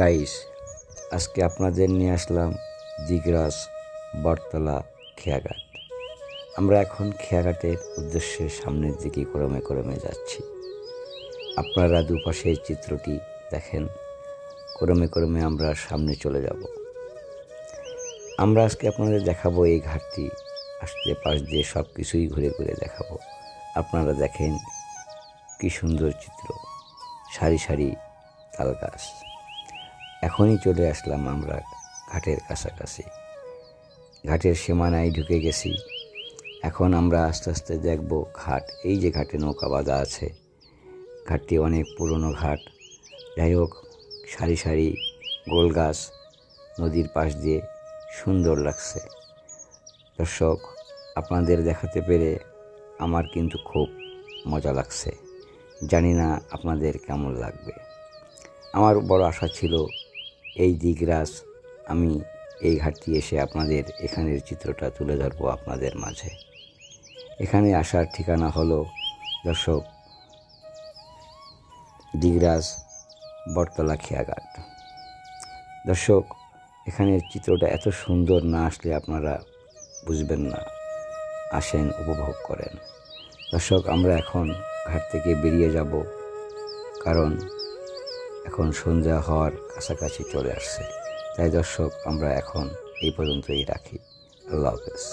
Guys আজকে আপনাদের নিয়ে আসলাম দিগরাজ বটতলা, খেয়াঘাট। আমরা এখন খেয়াঘাটের উদ্দেশ্যে সামনের দিকে ক্রমে ক্রমে যাচ্ছি। আপনারা দুপাশে এই চিত্রটি দেখেন, ক্রমে ক্রমে আমরা সামনে চলে যাব। আমরা আজকে আপনাদের দেখাবো এই ঘাটটি, আসতে পাশ দিয়ে সব কিছুই ঘুরে ঘুরে দেখাবো। আপনারা দেখেন কি সুন্দর চিত্র, সারি সারি তাল গাছ। এখনই চলে আসলাম আমরা ঘাটের কাছাকাছি। ঘাটের সীমানায় ঢুকে গেছি। এখন আমরা আস্তে আস্তে দেখব ঘাট। এই যে ঘাটে নৌকা বাঁধা আছে, ঘাটটি অনেক পুরনো ঘাট। যাই হোক, সারি সারি গোল গাছ নদীর পাশ দিয়ে সুন্দর লাগছে। দর্শক, আপনাদের দেখাতে পেরে আমার কিন্তু খুব মজা লাগছে। জানি না আপনাদের কেমন লাগবে। আমার বড় আশা ছিল এই দিগরাজ, আমি এই ঘাটটি এসে আপনাদের এখানের চিত্রটা তুলে ধরবো আপনাদের মাঝে। এখানে আসার ঠিকানা হলো, দর্শক, দিগরাজ বটতলা খেয়াঘাট। দর্শক, এখানের চিত্রটা এত সুন্দর না আসলে আপনারা বুঝবেন না, আসেন, উপভোগ করেন। দর্শক, আমরা এখন ঘাট থেকে বেরিয়ে যাব, কারণ এখন সন্ধ্যা হওয়ার কাছাকাছি চলে আসছে। তাই দর্শক, আমরা এখন এই পর্যন্তই রাখি। আল্লাহ হাফেজ।